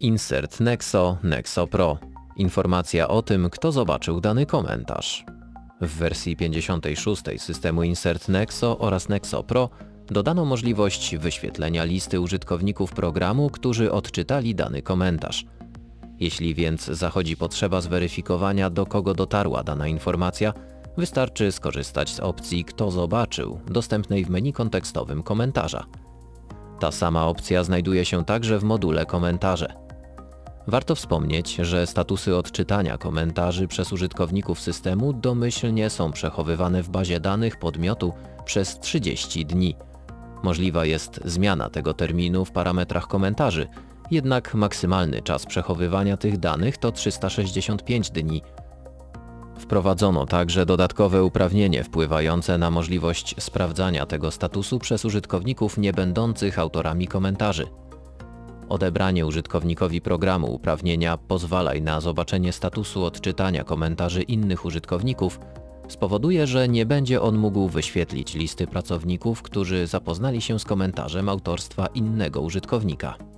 Insert Nexo, Nexo Pro. Informacja o tym, kto zobaczył dany komentarz. W wersji 56 systemu Insert Nexo oraz Nexo Pro dodano możliwość wyświetlenia listy użytkowników programu, którzy odczytali dany komentarz. Jeśli więc zachodzi potrzeba zweryfikowania, do kogo dotarła dana informacja, wystarczy skorzystać z opcji Kto zobaczył, dostępnej w menu kontekstowym komentarza. Ta sama opcja znajduje się także w module Komentarze. Warto wspomnieć, że statusy odczytania komentarzy przez użytkowników systemu domyślnie są przechowywane w bazie danych podmiotu przez 30 dni. Możliwa jest zmiana tego terminu w parametrach komentarzy, jednak maksymalny czas przechowywania tych danych to 365 dni. Wprowadzono także dodatkowe uprawnienie wpływające na możliwość sprawdzania tego statusu przez użytkowników nie będących autorami komentarzy. Odebranie użytkownikowi programu uprawnienia pozwalaj na zobaczenie statusu odczytania komentarzy innych użytkowników spowoduje, że nie będzie on mógł wyświetlić listy pracowników, którzy zapoznali się z komentarzem autorstwa innego użytkownika.